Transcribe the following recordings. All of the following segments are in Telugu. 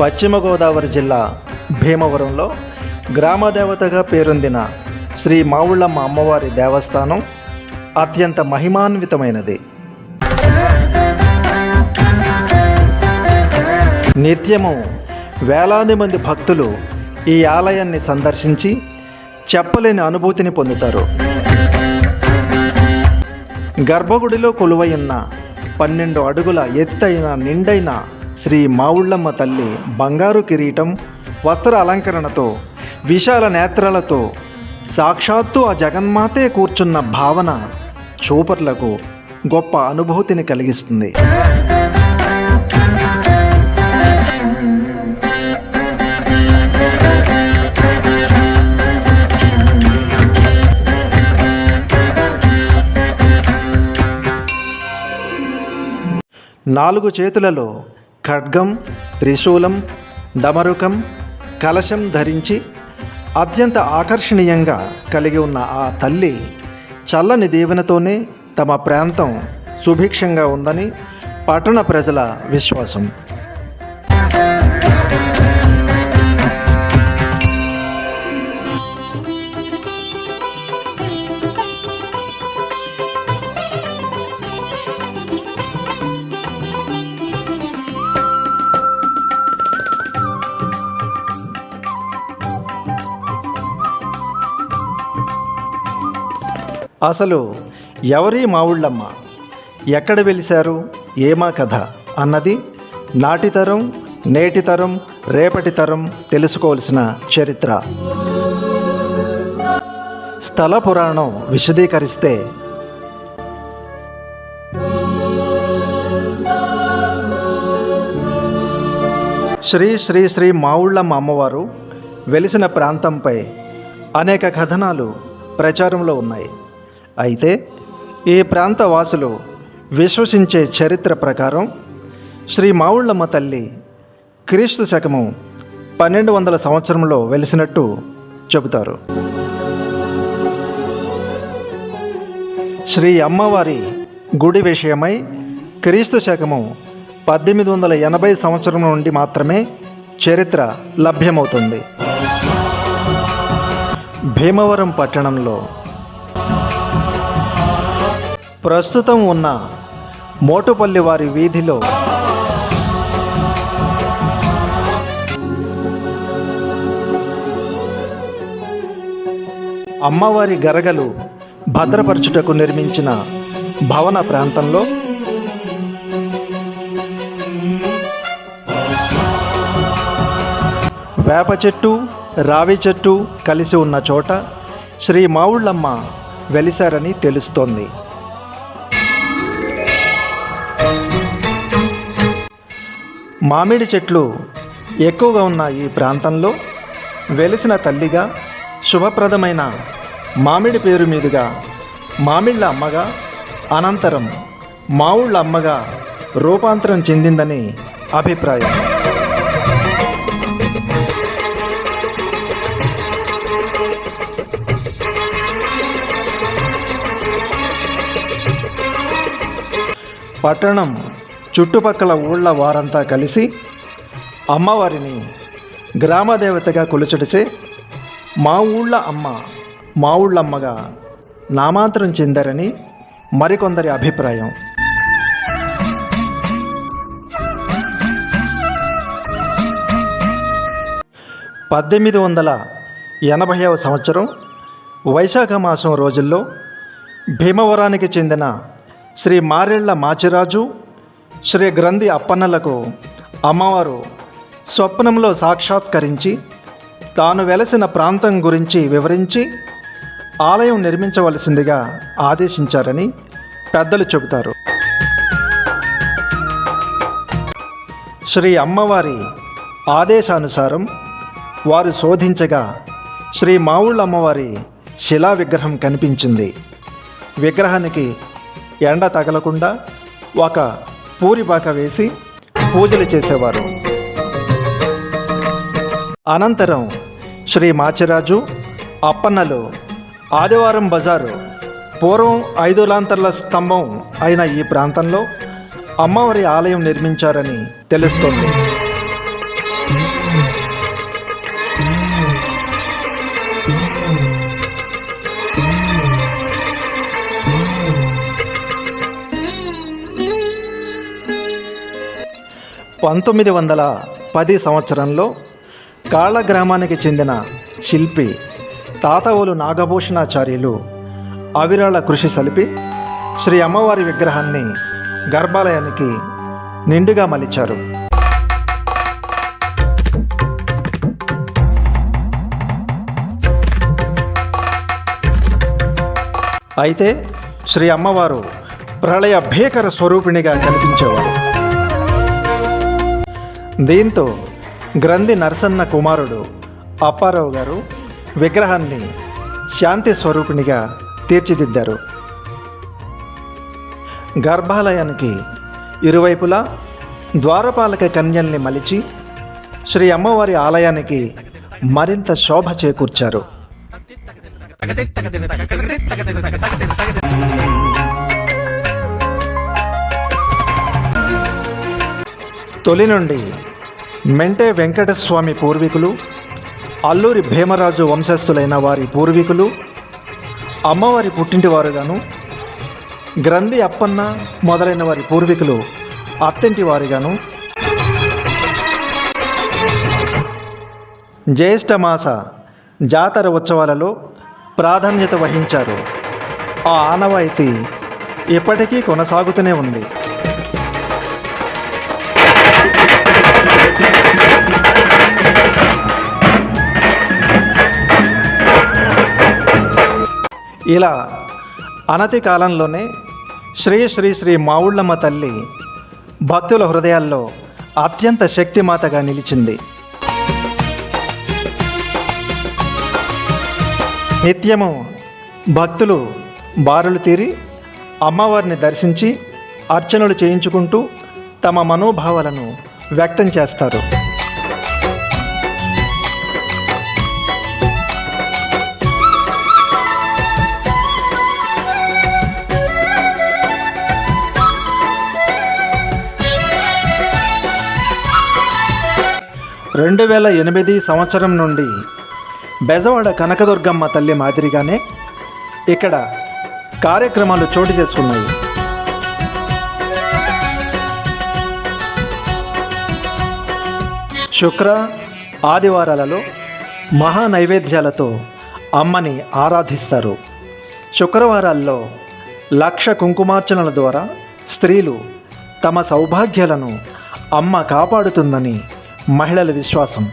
పశ్చిమ గోదావరి జిల్లా భీమవరంలో గ్రామదేవతగా పేరొందిన శ్రీ మావుళ్ళమ్మ అమ్మవారి దేవస్థానం అత్యంత మహిమాన్వితమైనది. నిత్యము వేలాది మంది భక్తులు ఈ ఆలయాన్ని సందర్శించి చెప్పలేని అనుభూతిని పొందుతారు. గర్భగుడిలో కొలువయున్న పన్నెండు అడుగుల ఎత్తైన నిండైన శ్రీ మావుళ్ళమ్మ తల్లి బంగారు కిరీటం వస్త్ర అలంకరణతో విశాల నేత్రాలతో సాక్షాత్తు ఆ జగన్మాతే కూర్చున్న భావన చూపర్లకు గొప్ప అనుభూతిని కలిగిస్తుంది. నాలుగు చేతులలో ఖడ్గం త్రిశూలం డమరుకం కలశం ధరించి అత్యంత ఆకర్షణీయంగా కలిగి ఉన్న ఆ తల్లి చల్లని దీవెనతోనే తమ ప్రాంతం సుభిక్షంగా ఉందని పట్టణ ప్రజల విశ్వాసం. అసలు ఎవరి మావుళ్ళమ్మ ఎక్కడ వెలిశారు? ఏమా కథ? అన్నది నాటి తరం నేటి తరం రేపటి తరం తెలుసుకోవాల్సిన చరిత్ర. స్థల పురాణం విశదీకరిస్తే శ్రీ శ్రీ శ్రీ మావుళ్ళమ్మ అమ్మవారు వెలిసిన ప్రాంతంపై అనేక కథనాలు ప్రచారంలో ఉన్నాయి. అయితే ఈ ప్రాంత వాసులు విశ్వసించే చరిత్ర ప్రకారం శ్రీ మావుళ్ళమ్మ తల్లి క్రీస్తు శకము పన్నెండు వందల సంవత్సరంలో వెలిసినట్టు చెబుతారు. శ్రీ అమ్మవారి గుడి విషయమై క్రీస్తు శకము పద్దెనిమిది వందల ఎనభై సంవత్సరం నుండి మాత్రమే చరిత్ర లభ్యమవుతుంది. భీమవరం పట్టణంలో ప్రస్తుతం ఉన్న మోటుపల్లి వారి వీధిలో అమ్మవారి గరగలు భద్రపరచుటకు నిర్మించిన భవన ప్రాంతంలో వేప చెట్టు రావి చెట్టు కలిసి ఉన్న చోట శ్రీ మావుళ్ళమ్మ వెలిశారని తెలుస్తోంది. మామిడి చెట్లు ఎక్కువగా ఉన్న ఈ ప్రాంతంలో వెలిసిన తల్లిగా శుభప్రదమైన మామిడి పేరు మీదుగా మామిళ్ళ అమ్మగా అనంతరం మావుళ్ళ అమ్మగా రూపాంతరం చెందిందని అభిప్రాయం. పట్టణం చుట్టుపక్కల ఊళ్ళ వారంతా కలిసి అమ్మవారిని గ్రామదేవతగా కొలుచుడిచే మా ఊళ్ళ అమ్మ మా ఊళ్ళమ్మగా నామాంతరం చెందారని మరికొందరి అభిప్రాయం. పద్దెనిమిది వందల ఎనభైవ సంవత్సరం వైశాఖ మాసం రోజుల్లో భీమవరానికి చెందిన శ్రీ మారెళ్ళ మాచిరాజు శ్రీ గ్రంథి అప్పన్నలకు అమ్మవారు స్వప్నంలో సాక్షాత్కరించి తాను వెలసిన ప్రాంతం గురించి వివరించి ఆలయం నిర్మించవలసిందిగా ఆదేశించారని పెద్దలు చెబుతారు. శ్రీ అమ్మవారి ఆదేశానుసారం వారు శోధించగా శ్రీ మావుళ్ళ అమ్మవారి శిలా విగ్రహం కనిపించింది. విగ్రహానికి ఎండ తగలకుండా ఒక పూరిబాక వేసి పూజలు చేసేవారు. అనంతరం శ్రీ మాచిరాజు అప్పన్నలు ఆదివారం బజారు పూర్వం ఐదు లాంతర్ల స్తంభం అయిన ఈ ప్రాంతంలో అమ్మవారి ఆలయం నిర్మించారని తెలుస్తుంది. పంతొమ్మిది వందల పది సంవత్సరంలో కాళ్ళ గ్రామానికి చెందిన శిల్పి తాతవోలు నాగభూషణాచార్యులు అవిరాళ కృషి సలిపి శ్రీ అమ్మవారి విగ్రహాన్ని గర్భాలయానికి నిండుగా మలిచారు. అయితే శ్రీ అమ్మవారు ప్రళయ భీకర స్వరూపిణిగా కనిపించేవారు. దీంతో గ్రంథి నరసన్న కుమారుడు అప్పారావు గారు విగ్రహాన్ని శాంతి స్వరూపిణిగా తీర్చిదిద్దారు. గర్భాలయానికి ఇరువైపులా ద్వారపాలక కన్యల్ని మలిచి శ్రీ అమ్మవారి ఆలయానికి మరింత శోభ చేకూర్చారు. తొలి నుండి మెంటే వెంకటస్వామి పూర్వీకులు అల్లూరి భీమరాజు వంశస్థులైన వారి పూర్వీకులు అమ్మవారి పుట్టింటివారుగాను గ్రంథి అప్పన్న మొదలైన వారి పూర్వీకులు అత్తింటి వారిగాను జ్యేష్ఠమాస జాతర ఉత్సవాలలో ప్రాధాన్యత వహించారు. ఆ ఆనవాయితీ ఇప్పటికీ కొనసాగుతూనే ఉంది. ఇలా అనతి కాలంలోనే శ్రీ శ్రీ శ్రీ మావుళ్ళమ్మ తల్లి భక్తుల హృదయాల్లో అత్యంత శక్తిమాతగా నిలిచింది. నిత్యము భక్తులు బారులు తీరి అమ్మవారిని దర్శించి అర్చనలు చేయించుకుంటూ తమ మనోభావాలను వ్యక్తం చేస్తారు. రెండు వేల ఎనిమిది సంవత్సరం నుండి బెజవాడ కనకదుర్గమ్మ తల్లి మాదిరిగానే ఇక్కడ కార్యక్రమాలు చోటు చేసుకున్నాయి. శుక్ర ఆదివారాలలో మహా నైవేద్యాలతో అమ్మని ఆరాధిస్తారు. శుక్రవారాల్లో లక్ష కుంకుమార్చనల ద్వారా స్త్రీలు తమ సౌభాగ్యాలను అమ్మ కాపాడుతుందని మహిళల విశ్వాసం.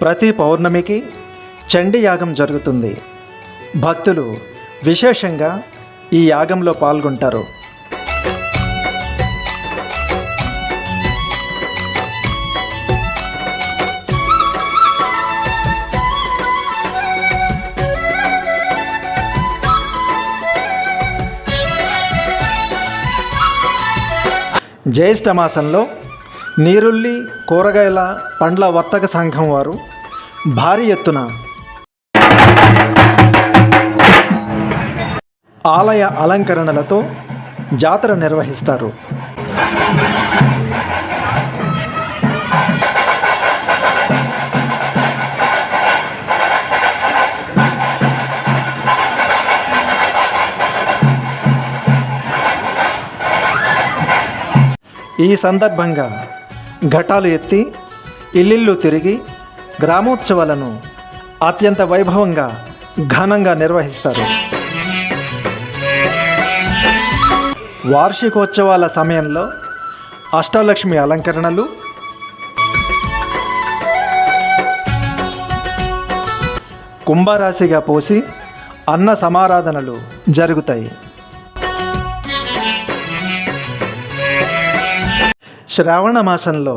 ప్రతి పౌర్ణమికి చండి యాగం జరుగుతుంది. భక్తులు విశేషంగా ఈ యాగంలో పాల్గొంటారు. జ్యేష్ఠ మాసంలో నీరుల్లి కూరగాయల పండ్ల వర్తక సంఘం వారు భారీ ఎత్తున ఆలయ అలంకరణలతో జాతర నిర్వహిస్తారు. ఈ సందర్భంగా ఘటాలు ఎత్తి ఇల్లిల్లు తిరిగి గ్రామోత్సవాలను అత్యంత వైభవంగా ఘనంగా నిర్వహిస్తారు. వార్షికోత్సవాల సమయంలో అష్టలక్ష్మి అలంకరణలు కుంభరాశిగా పోసి అన్న సమారాధనలు జరుగుతాయి. శ్రావణ మాసంలో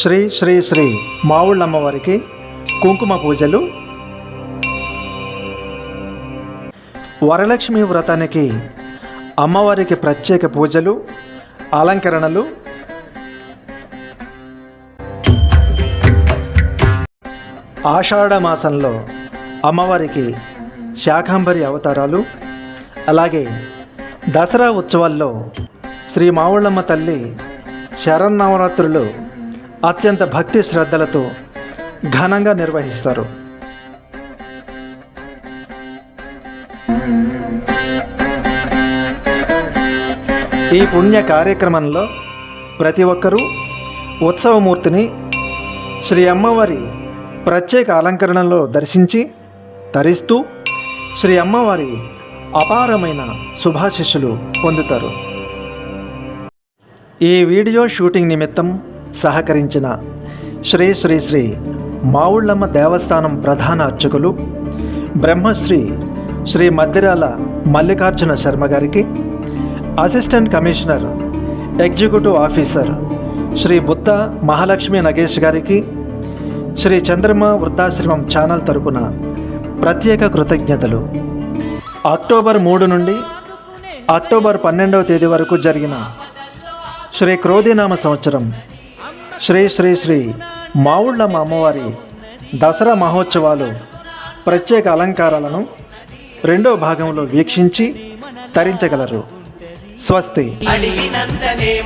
శ్రీ శ్రీ శ్రీ మావుళ్ళమ్మవారికి కుంకుమ పూజలు. వరలక్ష్మి వ్రతానికి అమ్మవారికి ప్రత్యేక పూజలు అలంకరణలు. ఆషాఢ మాసంలో అమ్మవారికి శాకాంబరి అవతారాలు. అలాగే దసరా ఉత్సవాల్లో శ్రీ మావుళ్ళమ్మ తల్లి శరన్నవరాత్రులు అత్యంత భక్తి శ్రద్ధలతో ఘనంగా నిర్వహిస్తారు. ఈ పుణ్య కార్యక్రమంలో ప్రతి ఒక్కరూ ఉత్సవమూర్తిని శ్రీ అమ్మవారి ప్రత్యేక అలంకరణలో దర్శించి తరిస్తూ శ్రీ అమ్మవారి అపారమైన శుభాశిష్యులు పొందుతారు. ఈ వీడియో షూటింగ్ నిమిత్తం సహకరించిన శ్రీ శ్రీ శ్రీ మావుళ్ళమ్మ దేవస్థానం ప్రధాన అర్చకులు బ్రహ్మశ్రీ శ్రీ మద్దిరాల మల్లికార్జున శర్మ గారికి assistant commissioner executive officer Sri Butta Mahalakshmi Nagesh గారికి శ్రీ చంద్రమ వృద్ధాశ్రమం ఛానల్ తరపున ప్రత్యేక కృతజ్ఞతలు. అక్టోబర్ మూడు నుండి అక్టోబర్ పన్నెండవ తేదీ వరకు జరిగిన శ్రీ క్రోధినామ సంవత్సరం. శ్రీ శ్రీ శ్రీ మావుళ్ళమ్మ అమ్మవారి దసరా మహోత్సవాలు ప్రత్యేక అలంకారాలను రెండో భాగంలో వీక్షించి తరించగలరు. స్వస్తి. అడిగినంతనే